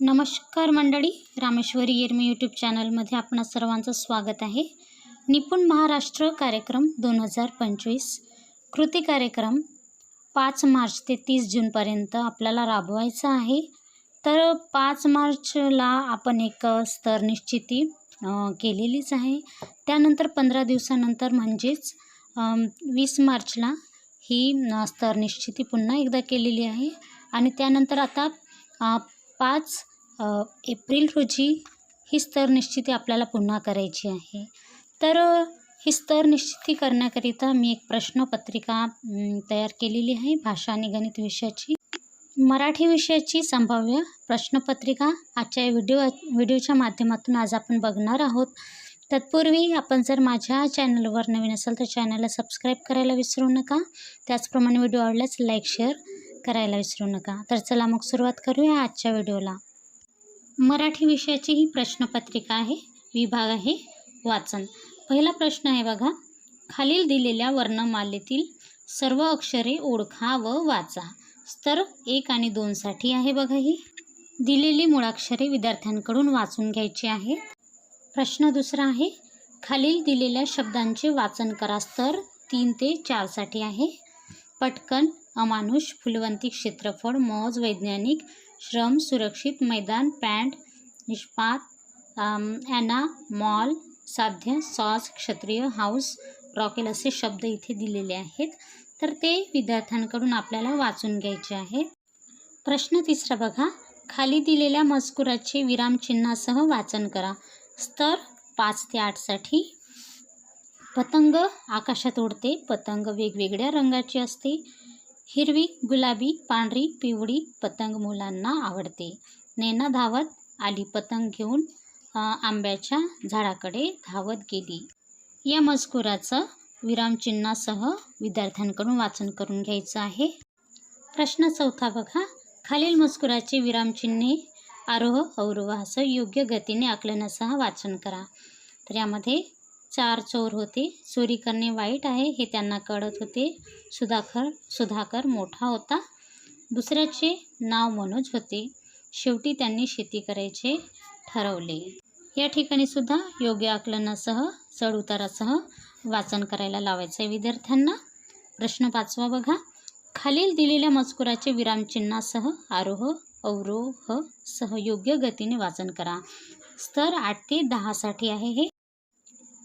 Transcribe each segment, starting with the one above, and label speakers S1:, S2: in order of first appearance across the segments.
S1: नमस्कार मंडळी रामेश्वरी येरमी यूट्यूब चॅनलमध्ये आपणा सर्वांचं स्वागत आहे. निपुण महाराष्ट्र कार्यक्रम दोन हजार पंचवीस. कृती कार्यक्रम पाच मार्च ते तीस जूनपर्यंत आपल्याला राबवायचा आहे. तर पाच मार्चला आपण एक स्तर निश्चिती केलेलीच आहे. त्यानंतर पंधरा दिवसानंतर म्हणजेच वीस मार्चला ही स्तर निश्चिती पुन्हा एकदा केलेली आहे. आणि त्यानंतर आता पाच एप्रिल रोजी ही स्तर निश्चिती आपल्याला पुन्हा करायची आहे. तर ही स्तर निश्चिती करण्याकरिता मी एक प्रश्नपत्रिका तयार केलेली आहे भाषा आणि गणित विषयाची. मराठी विषयाची संभाव्य प्रश्नपत्रिका आजच्या व्हिडिओ व्हिडिओच्या माध्यमातून आज आपण बघणार आहोत. तत्पूर्वी आपण जर माझ्या चॅनलवर नवीन असाल तर चॅनलला सबस्क्राईब करायला विसरू नका. त्याचप्रमाणे व्हिडिओ आवडल्यास लाईक शेअर करायला विसरू नका. तर चला मग सुरुवात करूया आजच्या व्हिडिओला. मराठी विषयाची ही प्रश्नपत्रिका आहे विभाग आहे वाचन. पहिला प्रश्न आहे बघा. खालील दिलेल्या वर्णमालेतील सर्व अक्षरे ओळखा व वाचा. स्तर एक आणि दोनसाठी आहे बघा ही. दिलेली मुळाक्षरे विद्यार्थ्यांकडून वाचून घ्यायची आहेत प्रश्न दुसरा आहे. खालील दिलेल्या शब्दांचे वाचन करा. स्तर तीन ते चारसाठी आहे. पटकन अमानुष फुलवंती क्षेत्रफळ मौज वैज्ञानिक श्रम सुरक्षित मैदान पॅन्ट निष्पात ॲना मॉल साध्य सॉस क्षत्रिय हाऊस रॉकेल असे शब्द इथे दिलेले आहेत. तर ते विद्यार्थ्यांकडून आपल्याला वाचून घ्यायचे आहेत प्रश्न तिसरा बघा. खाली दिलेल्या मजकुराचे विरामचिन्हासह वाचन करा. स्तर पाच ते आठसाठी. पतंग आकाशात उडते. पतंग वेगवेगळ्या रंगाची असते. हिरवी गुलाबी पांढरी पिवळी पतंग मुलांना आवडते. नैना धावत आली पतंग घेऊन आंब्याच्या झाडाकडे धावत गेली. या मजकुराचं विरामचिन्हासह विद्यार्थ्यांकडून वाचन करून घ्यायचं आहे. प्रश्न चौथा बघा. खालील मजकुराचे विरामचिन्हे आरोह अवरोहासह योग्य गतीने आकलनासह वाचन करा. तर यामध्ये चार चोर होते. चोरी करणे वाईट आहे हे त्यांना कळत होते. सुधाकर सुधाकर मोठा होता. दुसऱ्याचे नाव मनोज होते. शेवटी त्यांनी शेती करायचे ठरवले. या ठिकाणी सुद्धा योग्य आकलनासह चढउतारासह वाचन करायला लावायचं आहे विद्यार्थ्यांना. प्रश्न पाचवा बघा. खालील दिलेल्या मजकुराचे विरामचिन्हासह आरोह अवरोह सह योग्य गतीने वाचन करा. स्तर आठ ते दहासाठी आहे हे.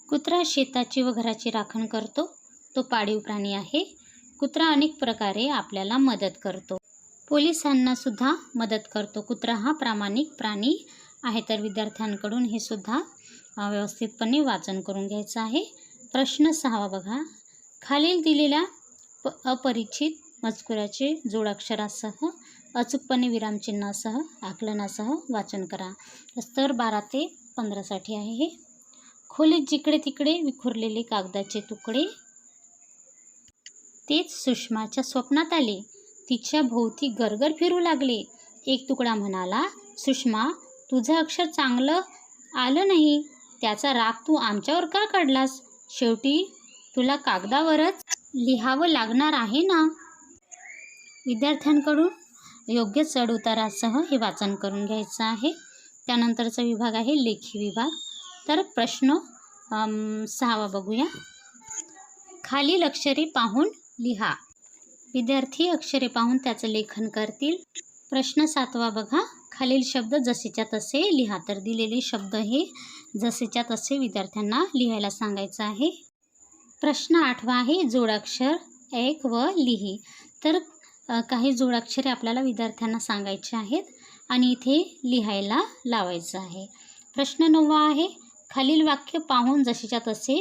S1: कुत्रा शेताची व घराची राखण करतो. तो पाळीव प्राणी आहे. कुत्रा अनेक प्रकारे आपल्याला मदत करतो. पोलिसांना सुद्धा मदत करतो. कुत्रा हा प्रामाणिक प्राणी आहे. तर विद्यार्थ्यांकडून हे सुद्धा व्यवस्थितपणे वाचन करून घ्यायचं आहे. प्रश्न सहावा बघा. खालील दिलेल्या प अपरिचित मजकुराचे जोडाक्षरासह अचूकपणे विरामचिन्हासह आकलनासह वाचन करा. स्तर बारा ते पंधरासाठी आहे हे. खोलीत जिकडे तिकडे विखुरलेले कागदाचे तुकडे. तेच सुषमाच्या स्वप्नात आले. तिच्या भोवती गरगर फिरू लागले. एक तुकडा म्हणाला सुषमा तुझं अक्षर चांगलं आलं नाही. त्याचा राग तू आमच्यावर का काढलास? शेवटी तुला कागदावरच लिहावं लागणार आहे ना? विद्यार्थ्यांकडून योग्य चढउतारासह हे वाचन करून घ्यायचं आहे. त्यानंतरचा विभाग आहे लेखी विभाग. तर प्रश्न सहावा बघूया. खालील अक्षरे पाहून लिहा. विद्यार्थी अक्षरे पाहून त्याचं लेखन करतील. प्रश्न सातवा बघा. खालील शब्द जसेच्या तसे लिहा. तर दिलेले शब्द हे जसेच्या तसे विद्यार्थ्यांना लिहायला सांगायचं आहे. प्रश्न आठवा आहे. जोडाक्षर एक व लिही. तर काही जोडाक्षरे आपल्याला विद्यार्थ्यांना सांगायचे आहेत आणि इथे लिहायला लावायचं आहे. प्रश्न नववा आहे. खालील वाक्य पाहून जशीच्या तसे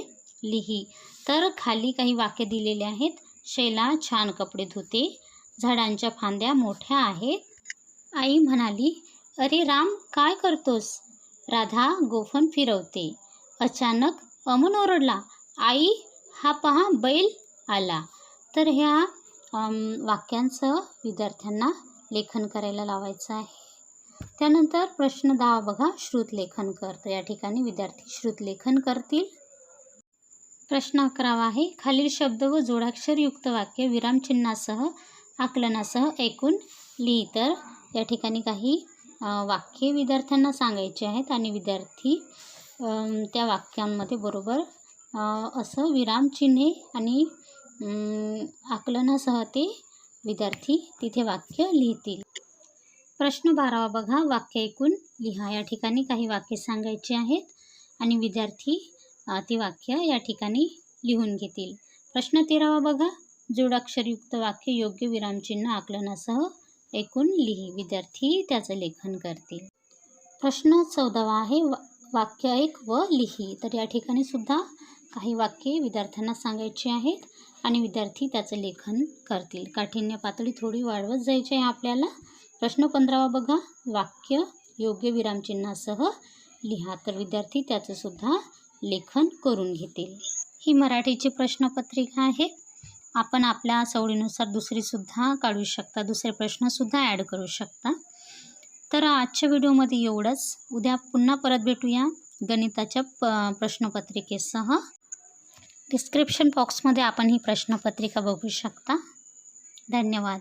S1: लिही. तर खाली काही वाक्य दिलेले आहेत. शैला छान कपडे धुते. झाडांच्या फांद्या मोठ्या आहेत. आई म्हणाली अरे राम काय करतोस? राधा गोफण फिरवते. अचानक अमन ओरडला आई हा पहा बैल आला. तर ह्या वाक्यांचं विद्यार्थ्यांना लेखन करायला लावायचं आहे. त्यानंतर प्रश्न दहा बघा. श्रुतलेखन कर तर या ठिकाणी विद्यार्थी श्रुतलेखन करतील. प्रश्न अकरावा आहे. खालील शब्द व जोडाक्षरयुक्त वाक्य विरामचिन्हासह आकलनासह ऐकून लिही. तर या ठिकाणी काही वाक्य वाक्ये विद्यार्थ्यांना सांगायची आहेत आणि विद्यार्थी त्या वाक्यांमध्ये बरोबर असं विरामचिन्हे आणि आकलनासह ते विद्यार्थी तिथे वाक्य लिहितील. प्रश्न बारावा बघा. वाक्य ऐकून लिहा. या ठिकाणी काही वाक्य सांगायची आहेत आणि विद्यार्थी ती वाक्य या ठिकाणी लिहून घेतील. प्रश्न तेरावा बघा. जोडाक्षरयुक्त वाक्य योग्य विरामचिन्ह आकलनासह ऐकून लिही. विद्यार्थी त्याचं लेखन करतील. प्रश्न चौदावा आहे. वा वाक्य ऐक व लिही. तर या ठिकाणी सुद्धा काही वाक्ये विद्यार्थ्यांना सांगायची आहेत आणि विद्यार्थी त्याचं लेखन करतील. काठिण्य पातळी थोडी वाढवत जायची आहे आपल्याला. प्रश्न पंधरावा बघा. वाक्य योग्य विरामचिन्हासह लिहा. तर विद्यार्थी त्याचंसुद्धा लेखन करून घेतील. ही मराठीची प्रश्नपत्रिका आहे. आपण आपल्या सवडीनुसार दुसरीसुद्धा काढू शकता. दुसरे प्रश्नसुद्धा ॲड करू शकता. तर आजच्या व्हिडिओमध्ये एवढंच. उद्या पुन्हा परत भेटूया गणिताच्या प प्रश्नपत्रिकेसह. डिस्क्रिप्शन बॉक्समध्ये आपण ही प्रश्नपत्रिका बघू शकता. धन्यवाद.